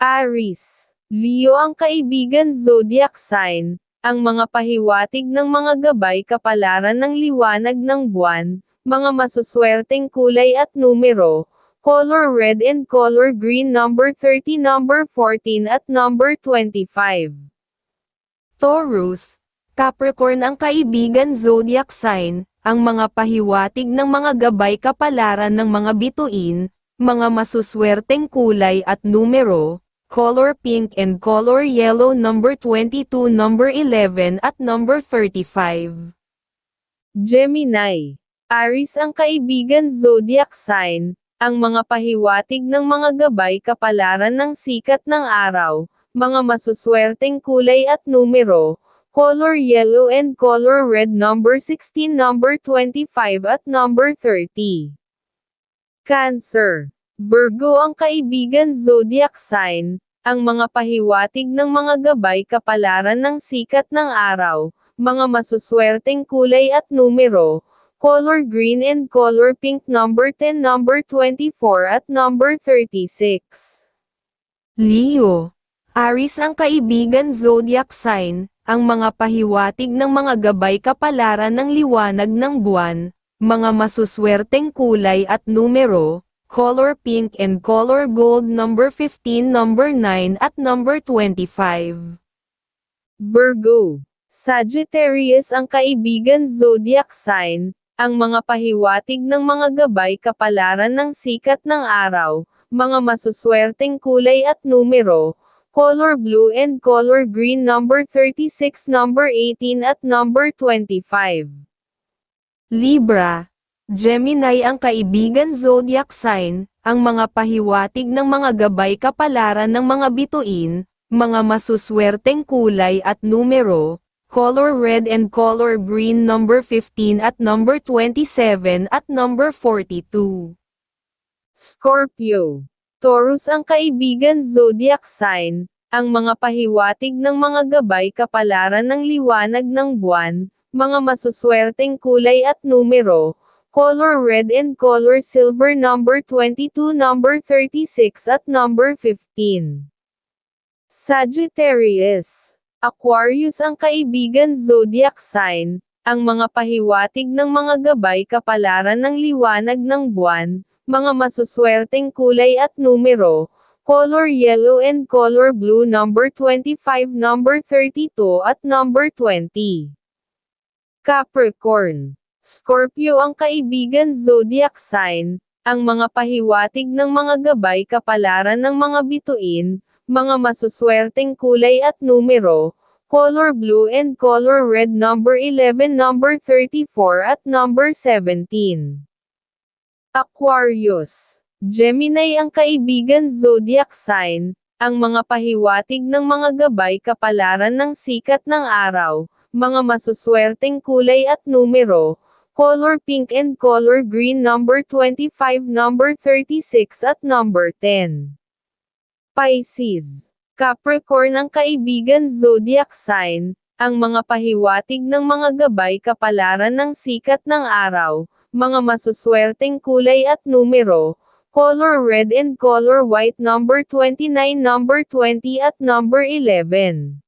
Aries. Leo ang kaibigan zodiac sign, ang mga pahiwatig ng mga gabay kapalaran ng liwanag ng buwan, mga masuswerteng kulay at numero, color red and color green number 30 number 14 at number 25. Taurus, Capricorn ang kaibigan zodiac sign, ang mga pahiwatig ng mga gabay kapalaran ng mga bituin, mga masuswerteng kulay at numero, color pink and color yellow number 22 number 11 at number 35. Gemini. Aries ang kaibigan zodiac sign, ang mga pahiwatig ng mga gabay kapalaran ng sikat ng araw, mga masuswerteng kulay at numero, color yellow and color red number 16 number 25 at number 30. Cancer. Virgo ang kaibigan zodiac sign, ang mga pahiwatig ng mga gabay kapalaran ng sikat ng araw, mga masuswerteng kulay at numero, color green and color pink number 10 number 24 at number 36. Leo. Aris ang kaibigan zodiac sign, ang mga pahiwatig ng mga gabay kapalaran ng liwanag ng buwan, mga masuswerteng kulay at numero, color pink and color gold number 15 number 9 at number 25. Virgo. Sagittarius ang kaibigan zodiac sign, ang mga pahiwatig ng mga gabay kapalaran ng sikat ng araw, mga masuswerteng kulay at numero, color blue and color green number 36 number 18 at number 25. Libra. Gemini ang kaibigan zodiac sign, ang mga pahiwatig ng mga gabay kapalaran ng mga bituin, mga masuswerteng kulay at numero, color red and color green number 15 at number 27 at number 42. Scorpio. Taurus ang kaibigan zodiac sign, ang mga pahiwatig ng mga gabay kapalaran ng liwanag ng buwan, mga masuswerteng kulay at numero, color red and color silver number 22 number 36 at number 15. Sagittarius. Aquarius ang kaibigan zodiac sign, ang mga pahiwatig ng mga gabay kapalaran ng liwanag ng buwan, mga masuswerteng kulay at numero, color yellow and color blue number 25 number 32 at number 20. Capricorn. Scorpio ang kaibigan zodiac sign, ang mga pahiwatig ng mga gabay kapalaran ng mga bituin, mga masuswerteng kulay at numero, color blue and color red number 11 number 34 at number 17. Aquarius. Gemini ang kaibigan zodiac sign, ang mga pahiwatig ng mga gabay kapalaran ng sikat ng araw, mga masuswerteng kulay at numero, color pink and color green number 25 number 36 at number 10. Pisces. Capricorn ang kaibigan zodiac sign, ang mga pahiwatig ng mga gabay kapalaran ng sikat ng araw, mga masuswerteng kulay at numero, color red and color white number 29 number 20 at number 11.